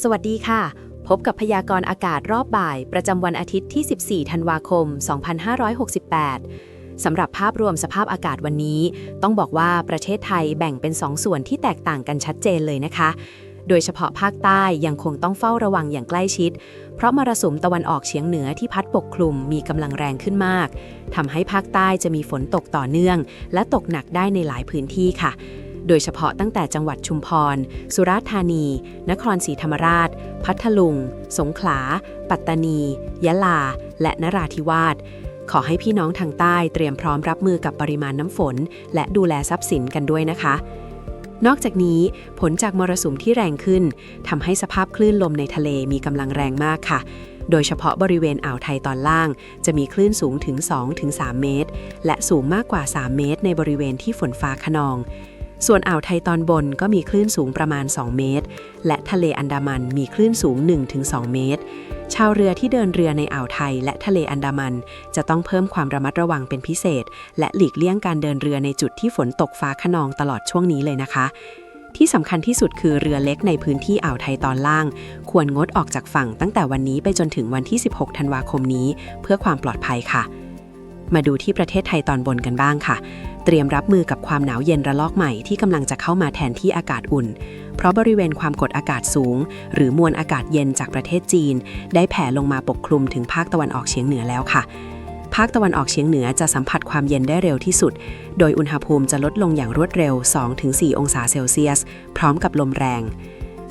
สวัสดีค่ะ พบกับพยากรณ์อากาศรอบบ่าย ประจำวันอาทิตย์ที่ 14 ธันวาคม 2568 สำหรับภาพรวมสภาพอากาศวันนี้ ต้องบอกว่าประเทศไทยแบ่งเป็น 2 ส่วนที่แตกต่างกันชัดเจนเลยนะคะ โดยเฉพาะภาคใต้ยังคงต้องเฝ้าระวังอย่างใกล้ชิด เพราะมรสุมตะวันออกเฉียงเหนือที่พัดปกคลุมมีกำลังแรงขึ้นมากทำให้ภาคใต้จะมีฝนตกต่อเนื่อง และตกหนักได้ในหลายพื้นที่ค่ะ โดยเฉพาะตั้งแต่จังหวัดชุมพร สุราษฎร์ธานี นครศรีธรรมราช พัทลุง สงขลา ปัตตานี ยะลา และนราธิวาส ขอให้พี่น้องทางใต้เตรียมพร้อมรับมือกับปริมาณน้ำฝน และดูแลทรัพย์สินกันด้วยนะคะ นอกจากนี้ผลจากมรสุมที่แรงขึ้นทำให้สภาพคลื่นลมในทะเลมีกำลังแรงมากค่ะโดยเฉพาะบริเวณอ่าวไทยตอนล่าง จะมีคลื่นสูงถึง 2-3 เมตร และสูงมากกว่า 3 เมตร ในบริเวณที่ฝนฟ้าขนอง ส่วนอ่าวไทยตอนบนก็มีคลื่นสูงประมาณ 2 เมตร และทะเลอันดามันมีคลื่นสูง 1-2 เมตร ชาวเรือที่เดินเรือในอ่าวไทยและทะเลอันดามัน จะต้องเพิ่มความระมัดระวังเป็นพิเศษ และหลีกเลี่ยงการเดินเรือในจุดที่ฝนตกฟ้าขนองตลอดช่วงนี้เลยนะคะ ที่สำคัญที่สุดคือเรือเล็กในพื้นที่อ่าวไทยตอนล่าง ควรงดออกจากฝั่งตั้งแต่วันนี้ไปจนถึงวันที่ 16 ธันวาคมนี้ เพื่อความปลอดภัยค่ะ มาดูที่ประเทศไทยตอนบนกันบ้างค่ะ เตรียมรับมือกับความหนาวเย็นระลอกใหม่ที่กำลังจะเข้ามาแทนที่อากาศอุ่น เพราะบริเวณความกดอากาศสูง หรือมวลอากาศเย็นจากประเทศจีน ได้แผ่ลงมาปกคลุมถึงภาคตะวันออกเฉียงเหนือแล้วค่ะภาคตะวันออกเฉียงเหนือจะสัมผัสความเย็นได้เร็วที่สุด โดยอุณหภูมิจะลดลงอย่างรวดเร็ว 2-4 องศาเซลเซียส พร้อมกับลมแรง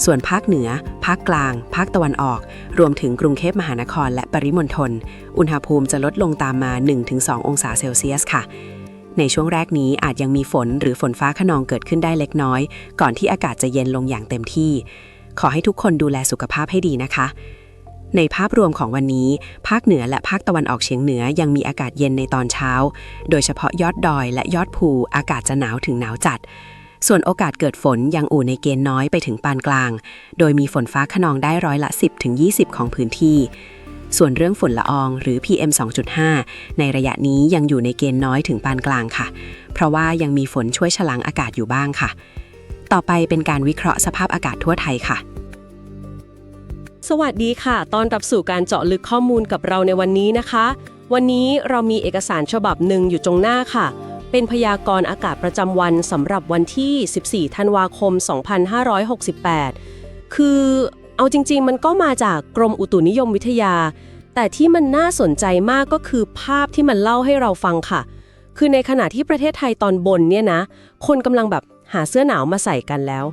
ส่วนภาคเหนือ ภาคกลาง ภาคตะวันออก รวมถึงกรุงเทพมหานครและปริมณฑล อุณหภูมิจะลดลงตามมา 1-2 องศาเซลเซียสค่ะ ในช่วงแรกนี้อาจยังมีฝนหรือฝนฟ้าขนองเกิดขึ้นได้เล็กน้อย ก่อนที่อากาศจะเย็นลงอย่างเต็มที่ ขอให้ทุกคนดูแลสุขภาพให้ดีนะคะในภาพรวมของวันนี้ ภาคเหนือและภาคตะวันออกเฉียงเหนือยังมีอากาศเย็นในตอนเช้า โดยเฉพาะยอดดอยและยอดภูอากาศจะหนาวถึงหนาวจัด ส่วนโอกาสเกิดฝนยังอู่ในเกณฑ์น้อยไปถึงปานกลาง โดยมีฝนฟ้าขนองได้ร้อยละ 10-20ของพื้นที่ ส่วนเรื่องฝุ่นละอองหรือ PM 2.5 ในระยะนี้ยังอยู่ในเกณฑ์น้อยถึงปานกลางค่ะ เพราะว่ายังมีฝนช่วยฉลังอากาศอยู่บ้างค่ะ ต่อไปเป็นการวิเคราะห์สภาพอากาศทั่วไทยค่ะสวัสดีค่ะ ตอนรับสู่การเจาะลึกข้อมูลกับเราในวันนี้นะคะ วันนี้เรามีเอกสารฉบับหนึ่งอยู่ตรงหน้าค่ะ เป็นพยากรณ์อากาศประจำวันสำหรับวันที่ 14 ธันวาคม 2568 คือเอาจริง ๆ มันก็มาจากกรมอุตุนิยมวิทยา แต่ที่มันน่าสนใจมากก็คือภาพที่มันเล่าให้เราฟังค่ะ คือในขณะที่ประเทศไทยตอนบนเนี่ยนะ คนกำลังแบบหาเสื้อหนาวมาใส่กันแล้ว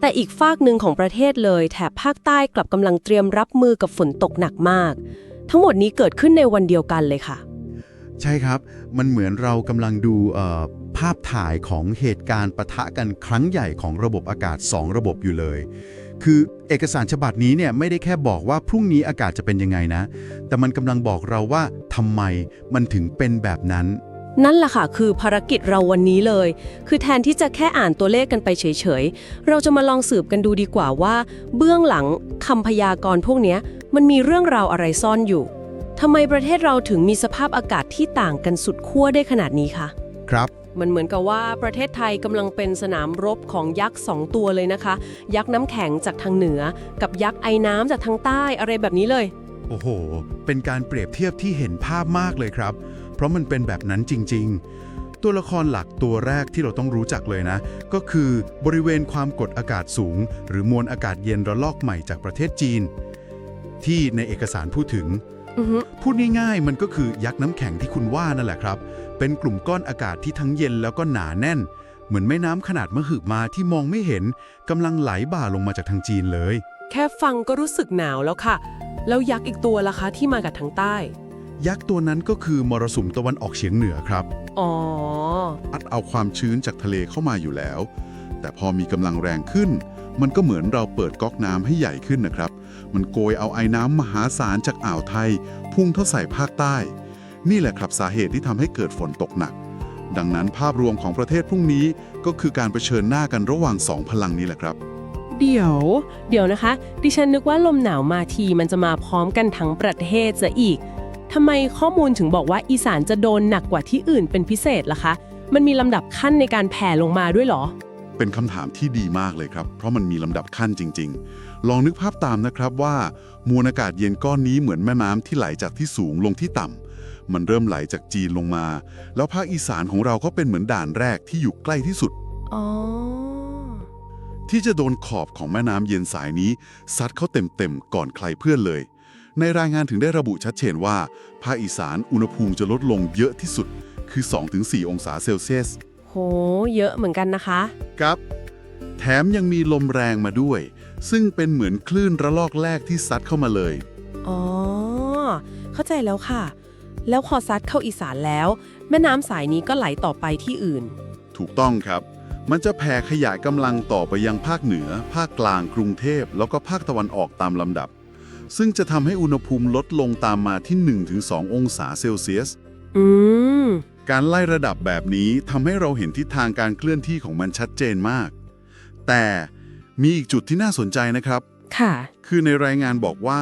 แต่อีกฝากหนึ่งของประเทศเลยแถบภาคใต้กลับกำลังเตรียมรับมือกับฝนตกหนักมาก ทั้งหมดนี้เกิดขึ้นในวันเดียวกันเลยค่ะ ใช่ครับ มันเหมือนเรากำลังดูภาพถ่ายของเหตุการณ์ปะทะกันครั้งใหญ่ของระบบอากาศ 2 ระบบอยู่เลย คือเอกสารฉบับนี้เนี่ยไม่ได้แค่บอกว่าพรุ่งนี้อากาศจะเป็นยังไงนะ แต่มันกำลังบอกเราว่าทำไมมันถึงเป็นแบบนั้นนั่นแหละค่ะ คือภารกิจเราวันนี้เลย คือแทนที่จะแค่อ่านตัวเลขกันไปเฉยๆ เราจะมาลองสืบกันดูดีกว่าว่า เบื้องหลังคำพยากรณ์พวกนี้มันมีเรื่องราวอะไรซ่อนอยู่ ทำไมประเทศเราถึงมีสภาพอากาศที่ต่างกันสุดขั้วได้ขนาดนี้คะ ครับมันเหมือนกับว่าประเทศไทยกำลังเป็นสนามรบของยักษ์สองตัวเลยนะคะ ยักษ์น้ำแข็งจากทางเหนือ กับยักษ์ไอน้ำจากทางใต้อะไรแบบนี้เลย โอ้โห เป็นการเปรียบเทียบที่เห็นภาพมากเลยครับ เพราะมันเป็นแบบนั้นจริง ๆ ตัวละครหลักตัวแรกที่เราต้องรู้จักเลยนะ ก็คือบริเวณความกดอากาศสูง หรือมวลอากาศเย็นระลอกใหม่จากประเทศจีน ที่ในเอกสารพูดถึง อือฮึพูดง่ายๆ มันก็คือยักษ์น้ำแข็งที่คุณว่านั่นแหละครับ เป็นกลุ่มก้อนอากาศที่ทั้งเย็นแล้วก็หนาแน่น เหมือนแม่น้ำขนาดมหึมาที่มองไม่เห็นกำลังไหลบ่าลงมาจากทางจีนเลย แค่ฟังก็รู้สึกหนาวแล้วค่ะ แล้วยักษ์อีกตัวล่ะคะที่มากับทางใต้ ยักษ์ตัวนั้นก็คือมรสุมตะวันออกเฉียงเหนือครับ อ๋อ อัดเอาความชื้นจากทะเลเข้ามาอยู่แล้ว แต่พอมีกำลังแรงขึ้น มันก็เหมือนเราเปิดก๊อกน้ำให้ใหญ่ขึ้นนะครับ มันโกยเอาไอ้น้ำมหาศาลจากอ่าวไทย พุ่งเข้าใส่ภาคใต้ นี่แหละครับสาเหตุที่ทำให้เกิดฝนตกหนัก ดังนั้นภาพรวมของประเทศพรุ่งนี้ก็คือการเผชิญหน้ากันระหว่างสองพลังนี้แหละครับเดี๋ยว เดี๋ยวนะคะ ดิฉันนึกว่าลมหนาวมาทีมันจะมาพร้อมกันทั้งประเทศซะอีกทำไมข้อมูลถึงบอกว่าอีสานจะโดนหนักกว่าที่อื่นเป็นพิเศษล่ะคะ มันมีลำดับขั้นในการแผ่ลงมาด้วยหรอ เป็นคำถามที่ดีมากเลยครับ เพราะมันมีลำดับขั้นจริง ๆ ลองนึกภาพตามนะครับว่า มวลอากาศเย็นก้อนนี้เหมือนแม่น้ำที่ไหลจากที่สูงลงที่ต่ำมันเริ่มไหลจากจีนลงมา แล้วภาคอีสานของเราก็เป็นเหมือนด่านแรกที่อยู่ใกล้ที่สุดอ๋อที่จะโดนขอบของแม่น้ำเย็นสายนี้ ซัดเข้าเต็มๆก่อนใครเพื่อนเลย ในรายงานถึงได้ระบุชัดเจนว่า ภาคอีสานอุณหภูมิจะลดลงเยอะที่สุด คือ 2-4 องศาเซลเซียสโห เยอะเหมือนกันนะคะ ครับ แถมยังมีลมแรงมาด้วย ซึ่งเป็นเหมือนคลื่นระลอกแรกที่ซัดเข้ามาเลย อ๋อ เข้าใจแล้วค่ะ แล้วพอซัดเข้าอีสานแล้ว แม่น้ำสายนี้ก็ไหลต่อไปที่อื่น ถูกต้องครับ มันจะแผ่ขยายกำลังต่อไปยังภาคเหนือ ภาคกลางกรุงเทพ แล้วก็ภาคตะวันออกตามลำดับ ซึ่งจะทำให้อุณหภูมิลดลงตามมาที่ 1-2 องศาเซลเซียส อืม การไล่ระดับแบบนี้ทำให้เราเห็นทิศทางการเคลื่อนที่ของมันชัดเจนมาก แต่มีอีกจุดที่น่าสนใจนะครับ ค่ะ คือในรายงานบอกว่า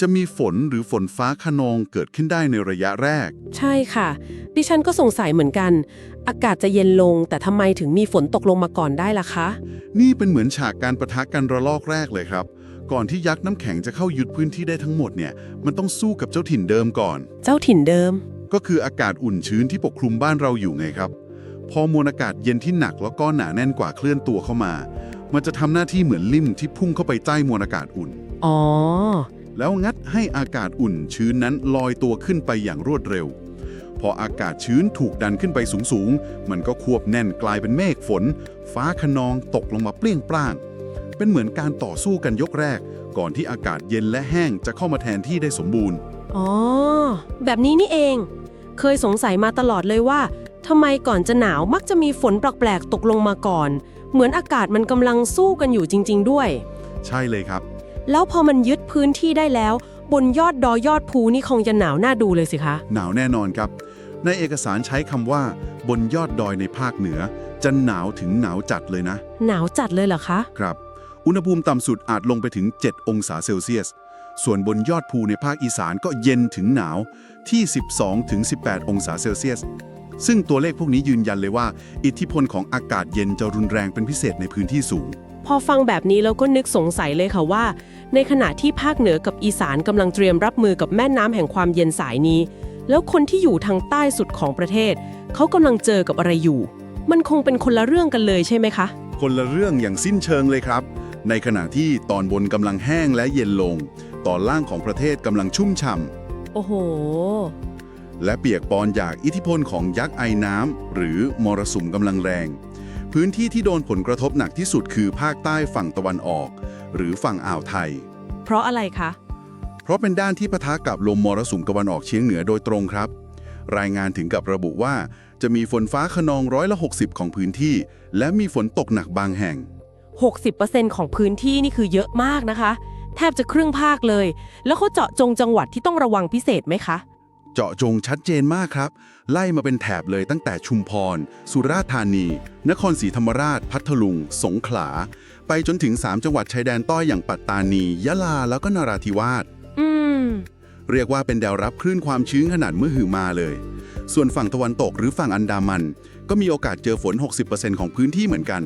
จะมีฝนหรือฝนฟ้าขนองเกิดขึ้นได้ในระยะแรก ใช่ค่ะ ดิฉันก็สงสัยเหมือนกัน อากาศจะเย็นลง แต่ทำไมถึงมีฝนตกลงมาก่อนได้ล่ะคะ นี่เป็นเหมือนฉากการประทะกันระลอกแรกเลยครับ ก่อนที่ยักษ์น้ำแข็งจะเข้ายึดพื้นที่ได้ทั้งหมดเนี่ย มันต้องสู้กับเจ้าถิ่นเดิมก่อน เจ้าถิ่นเดิม ก็คืออากาศอุ่นชื้นที่ปกคลุมบ้านเราอยู่ไงครับ พอมวลอากาศเย็นที่หนักแล้วก็หนาแน่นกว่าเคลื่อนตัวเข้ามา มันจะทำหน้าที่เหมือนลิ่มที่พุ่งเข้าไปใต้มวลอากาศอุ่น อ๋อ แล้วงัดให้อากาศอุ่นชื้นนั้นลอยตัวขึ้นไปอย่างรวดเร็ว พออากาศชื้นถูกดันขึ้นไปสูงๆ มันก็ควบแน่นกลายเป็นเมฆฝน ฟ้าขนองตกลงมาเปรี้ยงปร้างเป็นเหมือนการต่อสู้กันยกแรก ก่อนที่อากาศเย็นและแห้งจะเข้ามาแทนที่ได้สมบูรณ์ อ๋อ แบบนี้นี่เอง เคยสงสัยมาตลอดเลยว่าทำไมก่อนจะหนาวมักจะมีฝนแปลกๆตกลงมาก่อน เหมือนอากาศมันกำลังสู้กันอยู่จริง ๆ ด้วย ใช่เลยครับ แล้วพอมันยึดพื้นที่ได้แล้ว บนยอดดอยยอดภูนี่คงจะหนาวน่าดูเลยสิคะ หนาวแน่นอนครับ ในเอกสารใช้คำว่า บนยอดดอยในภาคเหนือ จะหนาวถึงหนาวจัดเลยนะ หนาวจัดเลยเหรอคะ ครับ อุณหภูมิต่ำสุดอาจลงไปถึง 7 องศาเซลเซียส ส่วนบนยอดภูในภาคอีสานก็เย็นถึงหนาวที่ 12ถึง18 องศาเซลเซียส ซึ่งตัวเลขพวกนี้ยืนยันเลยว่า อิทธิพลของอากาศเย็นจะรุนแรงเป็นพิเศษในพื้นที่สูง พอฟังแบบนี้เราก็นึกสงสัยเลยค่ะว่า ในขณะที่ภาคเหนือกับอีสานกำลังเตรียมรับมือกับแม่น้ำแห่งความเย็นสายนี้ แล้วคนที่อยู่ทางใต้สุดของประเทศ เขากำลังเจอกับอะไรอยู่ มันคงเป็นคนละเรื่องกันเลยใช่ไหมคะ คนละเรื่องอย่างสิ้นเชิงเลยครับ ในขณะที่ตอนบนกำลังแห้งและเย็นลง ตอนล่างของประเทศกำลังชุ่มฉ่ำโอ้โห และเปียกปอนจากอิทธิพลของยักษ์ไอน้ำหรือมรสุมกำลังแรง พื้นที่ที่โดนผลกระทบหนักที่สุดคือภาคใต้ฝั่งตะวันออก หรือฝั่งอ่าวไทย เพราะอะไรคะ เพราะเป็นด้านที่ปะทะกับลมมรสุมตะวันออกเฉียงเหนือโดยตรงครับ รายงานถึงกับระบุว่าจะมีฝนฟ้าขนองร้อยละ 60 ของพื้นที่ และมีฝนตกหนักบางแห่ง 60%ของพื้นที่นี่คือเยอะมากนะคะ แทบจะครึ่งภาคเลย แล้วเขาเจาะจงจังหวัดที่ต้องระวังพิเศษไหมคะ เจาะจงชัดเจนมากครับ ไล่มาเป็นแถบเลยตั้งแต่ชุมพร สุราษฎร์ธานี นครศรีธรรมราช พัทลุง สงขลา ไปจนถึง 3 จังหวัดชายแดนต้อยอย่างปัตตานี ยะลา แล้วก็นราธิวาสอืม เรียกว่าเป็นแนวรับคลื่นความชื้นขนาดเมื่อหือมาเลย ส่วนฝั่งตะวันตกหรือฝั่งอันดามัน ก็มีโอกาสเจอฝน 60%ของพื้นที่เหมือนกัน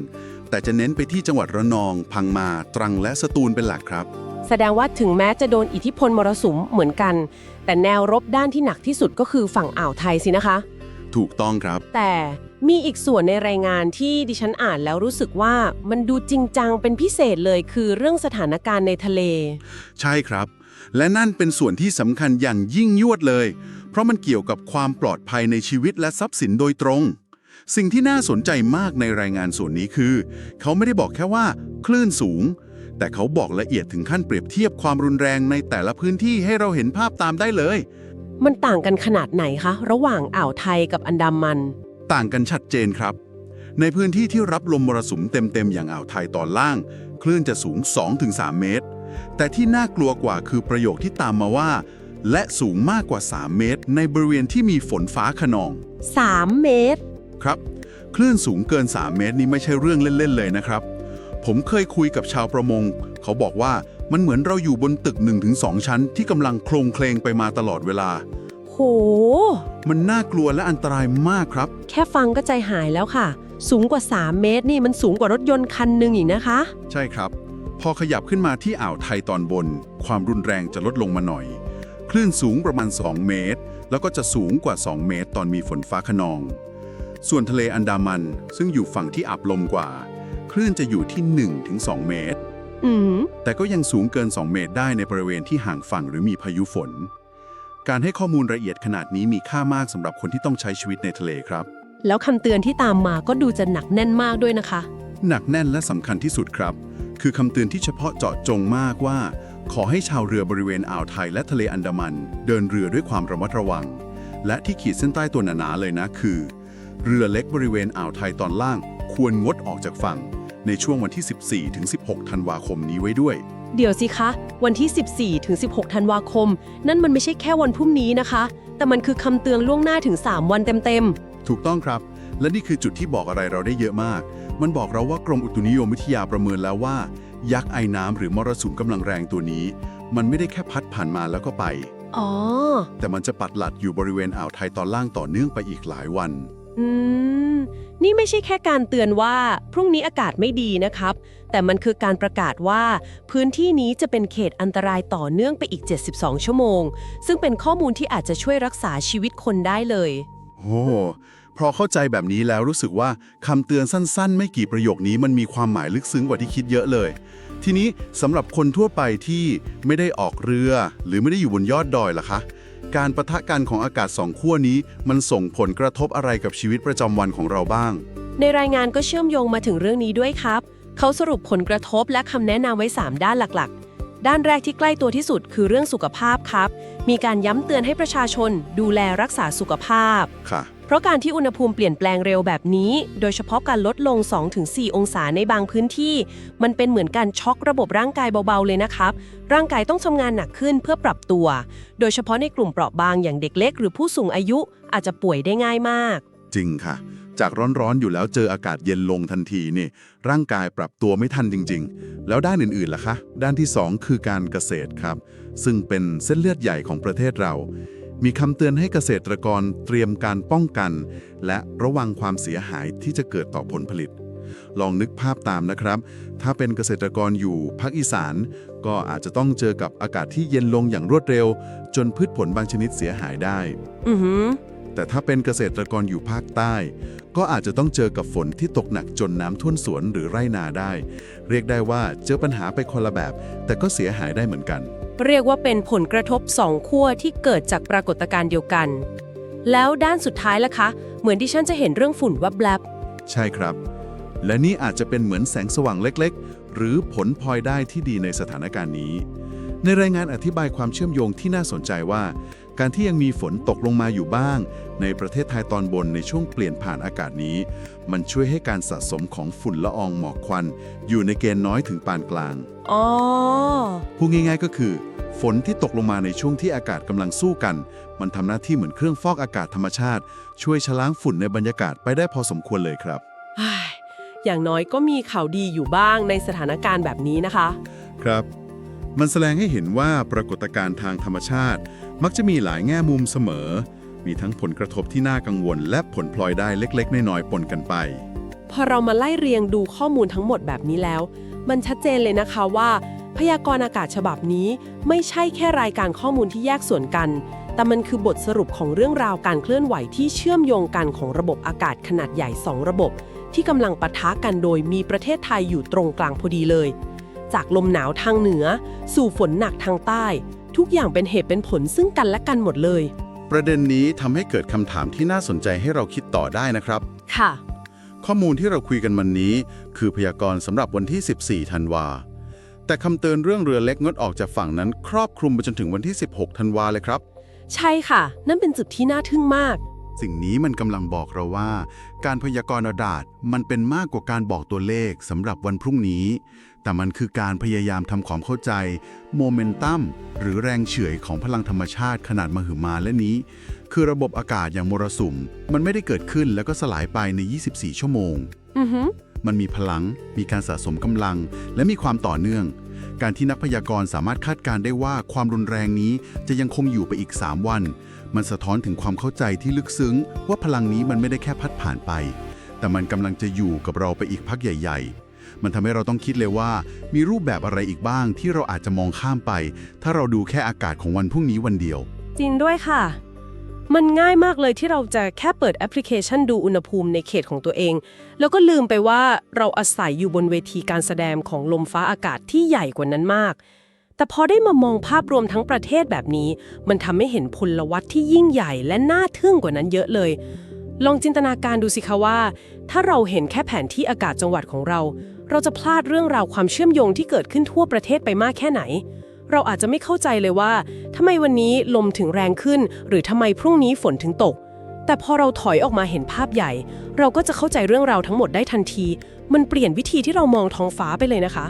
แต่จะเน้นไปที่จังหวัดระนอง พังมา ตรังและสตูลเป็นหลักครับ แสดงว่าถึงแม้จะโดนอิทธิพลมรสุมเหมือนกัน แต่แนวรบด้านที่หนักที่สุดก็คือฝั่งอ่าวไทยสินะคะ ถูกต้องครับ แต่มีอีกส่วนในรายงานที่ดิฉันอ่านแล้วรู้สึกว่ามันดูจริงจังเป็นพิเศษเลยคือเรื่องสถานการณ์ในทะเล ใช่ครับ และนั่นเป็นส่วนที่สำคัญอย่างยิ่งยวดเลย เพราะมันเกี่ยวกับความปลอดภัยในชีวิตและทรัพย์สินโดยตรง สิ่งที่น่าสนใจมากในรายงานส่วนนี้คือ เขาไม่ได้บอกแค่ว่า คลื่นสูง แต่เขาบอกละเอียดถึงขั้นเปรียบเทียบความรุนแรงในแต่ละพื้นที่ให้เราเห็นภาพตามได้เลย มันต่างกันขนาดไหนคะ ระหว่างอ่าวไทยกับอันดามัน ต่างกันชัดเจนครับ ในพื้นที่ที่รับลมมรสุมเต็มๆ อย่างอ่าวไทยตอนล่าง คลื่นจะสูง 2-3 เมตร แต่ที่น่ากลัวกว่าคือประโยคที่ตามมาว่า และสูงมากกว่า 3 เมตร ในบริเวณที่มีฝนฟ้าขนอง 3 เมตร ครับ คลื่นสูงเกิน 3 เมตรนี่ไม่ใช่เรื่องเล่นๆเลยนะครับ ผมเคยคุยกับชาวประมง เขาบอกว่ามันเหมือนเราอยู่บนตึก 1-2 ชั้น ที่กำลังโครงเคลงไปมาตลอดเวลา โห มันน่ากลัวและอันตรายมากครับ แค่ฟังก็ใจหายแล้วค่ะ สูงกว่า 3 เมตรนี่มันสูงกว่ารถยนต์คันหนึ่งอีกนะคะ ใช่ครับ พอขยับขึ้นมาที่อ่าวไทยตอนบน ความรุนแรงจะลดลงมาหน่อย คลื่นสูงประมาณ 2 เมตร แล้วก็จะสูงกว่า 2 เมตร ตอนมีฝนฟ้าขนอง ส่วนทะเลอันดามันซึ่งอยู่ฝั่งที่อับลมกว่า คลื่นจะอยู่ที่ 1-2 เมตร อืมแต่ก็ยังสูงเกิน 2 เมตรได้ในบริเวณที่ห่างฝั่งหรือมีพายุฝน การให้ข้อมูลละเอียดขนาดนี้มีค่ามากสำหรับคนที่ต้องใช้ชีวิตในทะเลครับ แล้วคำเตือนที่ตามมาก็ดูจะหนักแน่นมากด้วยนะคะ หนักแน่นและสำคัญที่สุดครับ คือคำเตือนที่เฉพาะเจาะจงมากว่า ขอให้ชาวเรือบริเวณอ่าวไทยและทะเลอันดามัน เดินเรือด้วยความระมัดระวัง และที่ขีดเส้นใต้ตัวหนาๆเลยนะคือ เรือเล็กบริเวณอ่าวไทยตอนล่าง ควรงดออกจากฝั่ง ในช่วงวันที่ 14 ถึง 16 ธันวาคมนี้ไว้ด้วย เดี๋ยวสิคะ วันที่ 14 ถึง 16 ธันวาคม นั่นมันไม่ใช่แค่วันพรุ่งนี้นะคะ แต่มันคือคำเตือนล่วงหน้าถึง 3 วันเต็มถูกต้องครับ และนี่คือจุดที่บอกอะไรเราได้เยอะมาก มันบอกเราว่ากรมอุตุนิยมวิทยาประเมินแล้วว่า ยักษ์ไอน้ำหรือมรสุมกำลังแรงตัวนี้ มันไม่ได้แค่พัดผ่านมาแล้วก็ไปๆอ๋อ แต่มันจะปัดหลัดอยู่บริเวณอ่าวไทยตอนล่างต่อเนื่องไปอีกหลายวัน อืม นี่ไม่ใช่แค่การเตือนว่าพรุ่งนี้อากาศไม่ดีนะครับ แต่มันคือการประกาศว่า พื้นที่นี้จะเป็นเขตอันตรายต่อเนื่องไปอีก 72 ชั่วโมง ซึ่งเป็นข้อมูลที่อาจจะช่วยรักษาชีวิตคนได้เลย โอ้พอเข้าใจแบบนี้แล้วรู้สึกว่าคำเตือนสั้นๆ ไม่กี่ประโยคนี้มันมีความหมายลึกซึ้งกว่าที่คิดเยอะเลย ทีนี้สำหรับคนทั่วไปที่ไม่ได้ออกเรือ หรือไม่ได้อยู่บนยอดดอยล่ะคะ การประทะกันของอากาศสองขั้วนี้มันส่งผลกระทบอะไรกับชีวิตประจำวันของเราบ้าง ในรายงานก็เชื่อมโยงมาถึงเรื่องนี้ด้วยครับ เขาสรุปผลกระทบและคำแนะนำไว้ 3 ด้านหลักๆ ด้านแรกที่ใกล้ตัวที่สุดคือเรื่องสุขภาพครับ มีการย้ำเตือนให้ประชาชนดูแลรักษาสุขภาพค่ะ เพราะการที่อุณหภูมิเปลี่ยนแปลงเร็วแบบนี้ โดยเฉพาะการลดลง 2-4 องศาในบางพื้นที่ มันเป็นเหมือนการช็อกระบบร่างกายเบาๆเลยนะครับ ร่างกายต้องทำงานหนักขึ้นเพื่อปรับตัว โดยเฉพาะในกลุ่มเปราะบางอย่างเด็กเล็กหรือผู้สูงอายุอาจจะป่วยได้ง่ายมาก จริงค่ะ จากร้อนๆอยู่แล้วเจออากาศเย็นลงทันทีนี่ ร่างกายปรับตัวไม่ทันจริง ๆ แล้วด้านอื่นๆล่ะคะ ด้านที่ 2 คือการเกษตรครับ ซึ่งเป็นเส้นเลือดใหญ่ของประเทศเรา มีคำเตือนให้เกษตรกรเตรียมการป้องกัน และระวังความเสียหายที่จะเกิดต่อผลผลิต ลองนึกภาพตามนะครับ ถ้าเป็นเกษตรกรอยู่ภาคอีสาน ก็อาจจะต้องเจอกับอากาศที่เย็นลงอย่างรวดเร็ว จนพืชผลบางชนิดเสียหายได้ อือหือแต่ถ้าเป็นเกษตรกรอยู่ภาคใต้ ก็อาจจะต้องเจอกับฝนที่ตกหนักจนน้ำท่วมสวนหรือไร่นาได้ เรียกได้ว่าเจอปัญหาไปคนละแบบ แต่ก็เสียหายได้เหมือนกัน เรียกว่าเป็นผลกระทบสองขั้วที่เกิดจากปรากฏการณ์เดียวกัน แล้วด้านสุดท้ายล่ะคะ เหมือนที่ฉันจะเห็นเรื่องฝุ่นวับแลบใช่ครับ และนี่อาจจะเป็นเหมือนแสงสว่างเล็กๆ หรือผลพลอยได้ที่ดีในสถานการณ์นี้ ในรายงานอธิบายความเชื่อมโยงที่น่าสนใจว่า การที่ยังมีฝนตกลงมาอยู่บ้าง ในประเทศไทยตอนบนในช่วงเปลี่ยนผ่านอากาศนี้ มันช่วยให้การสะสมของฝุ่นละอองหมอกควัน อยู่ในเกณฑ์น้อยถึงปานกลางอ๋อพูดง่ายๆก็คือ ฝนที่ตกลงมาในช่วงที่อากาศกำลังสู้กัน มันทำหน้าที่เหมือนเครื่องฟอกอากาศธรรมชาติ ช่วยชะล้างฝุ่นในบรรยากาศไปได้พอสมควรเลยครับอย่างน้อยก็มีข่าวดีอยู่บ้างในสถานการณ์แบบนี้นะคะ ครับ มันแสดงให้เห็นว่าปรากฏการณ์ทางธรรมชาติ มักจะมีหลายแง่มุมเสมอ มีทั้งผลกระทบที่น่ากังวล และผลพลอยได้เล็ก ๆ น้อยๆปนกันไป พอเรามาไล่เรียงดูข้อมูลทั้งหมดแบบนี้แล้ว มันชัดเจนเลยนะคะว่า พยากรณ์อากาศฉบับนี้ไม่ใช่แค่รายการข้อมูลที่แยกส่วนกัน แต่มันคือบทสรุปของเรื่องราวการเคลื่อนไหวที่เชื่อมโยงกันของระบบอากาศขนาดใหญ่ 2 ระบบ ที่กำลังปะทะกันโดยมีประเทศไทยอยู่ตรงกลางพอดีเลย จากลมหนาวทางเหนือ สู่ฝนหนักทางใต้ ทุกอย่างเป็นเหตุเป็นผลซึ่งกันและกันหมดเลย ประเด็นนี้ทำให้เกิดคำถามที่น่าสนใจให้เราคิดต่อได้นะครับ ค่ะ ข้อมูลที่เราคุยกันวันนี้ คือพยากรณ์สำหรับวันที่ 14 ธันวา แต่คำเตือนเรื่องเรือเล็กงดออกจากฝั่งนั้น ครอบคลุมไปจนถึงวันที่ 16 ธันวาเลยครับ ใช่ค่ะ นั่นเป็นจุดที่น่าทึ่งมาก สิ่งนี้มันกำลังบอกเราว่า การพยากรณ์อากาศมันเป็นมากกว่าการบอกตัวเลขสำหรับวันพรุ่งนี้ แต่มันคือการพยายามทำความเข้าใจโมเมนตัมหรือแรงเฉื่อยของพลังธรรมชาติขนาดมหึมาและนี้ คือระบบอากาศอย่างมรสุม มันไม่ได้เกิดขึ้นแล้วก็สลายไปใน 24 ชั่วโมงอือหือมันมีพลัง มีการสะสมกำลัง และมีความต่อเนื่อง การที่นักพยากรณ์สามารถคาดการณ์ได้ว่าความรุนแรงนี้จะยังคงอยู่ไปอีก 3 วัน มันสะท้อนถึงความเข้าใจที่ลึกซึ้ง ว่าพลังนี้มันไม่ได้แค่พัดผ่านไป แต่มันกำลังจะอยู่กับเราไปอีกพักใหญ่ ๆ มันทำให้เราต้องคิดเลยว่า มีรูปแบบอะไรอีกบ้างที่เราอาจจะมองข้ามไป ถ้าเราดูแค่อากาศของวันพรุ่งนี้วันเดียว จริงด้วยค่ะ มันง่ายมากเลยที่เราจะแค่เปิดแอปพลิเคชันดูอุณหภูมิในเขตของตัวเอง แล้วก็ลืมไปว่าเราอาศัยอยู่บนเวทีการแสดงของลมฟ้าอากาศที่ใหญ่กว่านั้นมาก แต่พอได้มามองภาพรวมทั้งประเทศแบบนี้ มันทำให้เห็นพลวัตที่ยิ่งใหญ่และน่าทึ่งกว่านั้นเยอะเลย ลองจินตนาการดูสิคะว่า ถ้าเราเห็นแค่แผนที่อากาศจังหวัดของเรา เราจะพลาดเรื่องราวความเชื่อมโยงที่เกิดขึ้นทั่วประเทศไปมากแค่ไหน เราอาจจะไม่เข้าใจเลยว่าทำไมวันนี้ลมถึงแรงขึ้น หรือทำไมพรุ่งนี้ฝนถึงตก แต่พอเราถอยออกมาเห็นภาพใหญ่ เราก็จะเข้าใจเรื่องราวทั้งหมดได้ทันที มันเปลี่ยนวิธีที่เรามองท้องฟ้าไปเลยนะคะ